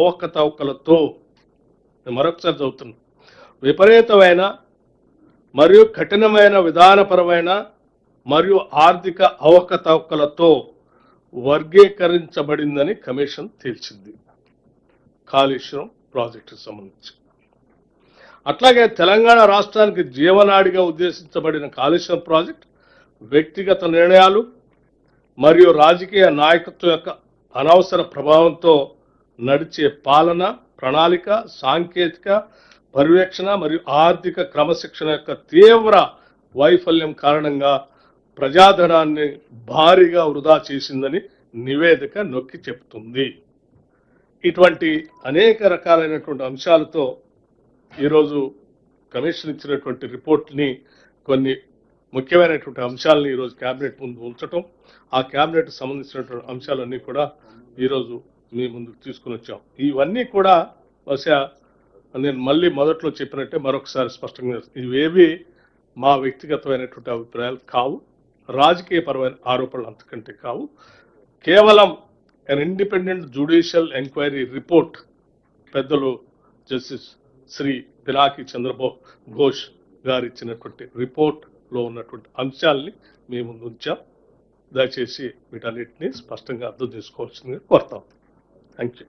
అవకతవకలతో మరొకసారి చదువుతున్నా. విపరీతమైన మరియు కఠినమైన విధానపరమైన మరియు ఆర్థిక అవకతవకలతో వర్గీకరించబడిందని కమిషన్ తేల్చింది. కాళేశ్వరం ప్రాజెక్టుకు సంబంధించి. అట్లాగే తెలంగాణ రాష్ట్రానికి జీవనాడిగా ఉద్దేశించబడిన కాళేశ్వరం ప్రాజెక్ట్ వ్యక్తిగత నిర్ణయాలు మరియు రాజకీయ నాయకత్వం యొక్క అనవసర ప్రభావంతో నడిచే పాలన ప్రణాళిక సాంకేతిక పర్యవేక్షణ మరియు ఆర్థిక క్రమశిక్షణ యొక్క తీవ్ర వైఫల్యం కారణంగా ప్రజాధనాన్ని భారీగా వృధా చేసిందని నివేదిక నొక్కి చెప్తుంది. ఇటువంటి అనేక రకాలైనటువంటి అంశాలతో ఈరోజు కమిషన్ ఇచ్చినటువంటి రిపోర్ట్ని కొన్ని ముఖ్యమైనటువంటి అంశాలను ఈరోజు క్యాబినెట్ ముందు ఉంచటం ఆ క్యాబినెట్ సంబంధించినటువంటి అంశాలన్నీ కూడా ఈరోజు మీ ముందుకు తీసుకుని వచ్చాం. ఇవన్నీ కూడా బహుశా నేను మళ్ళీ మొదట్లో చెప్పినట్టే మరొకసారి స్పష్టంగా ఇవేవి మా వ్యక్తిగతమైనటువంటి అభిప్రాయాలు కావు. రాజకీయపరమైన ఆరోపణలు అంతకంటే కావు. కేవలం an independent judicial enquiry report పెద్దలు జస్టిస్ శ్రీ పినాకి చంద్రబో ఘోష్ గారు ఇచ్చినటువంటి రిపోర్ట్లో ఉన్నటువంటి అంశాలని మేము ఉంచాం. దయచేసి వీటన్నిటిని స్పష్టంగా అర్థం చేసుకోవాల్సిందిగా కోరుతాం. Thank you.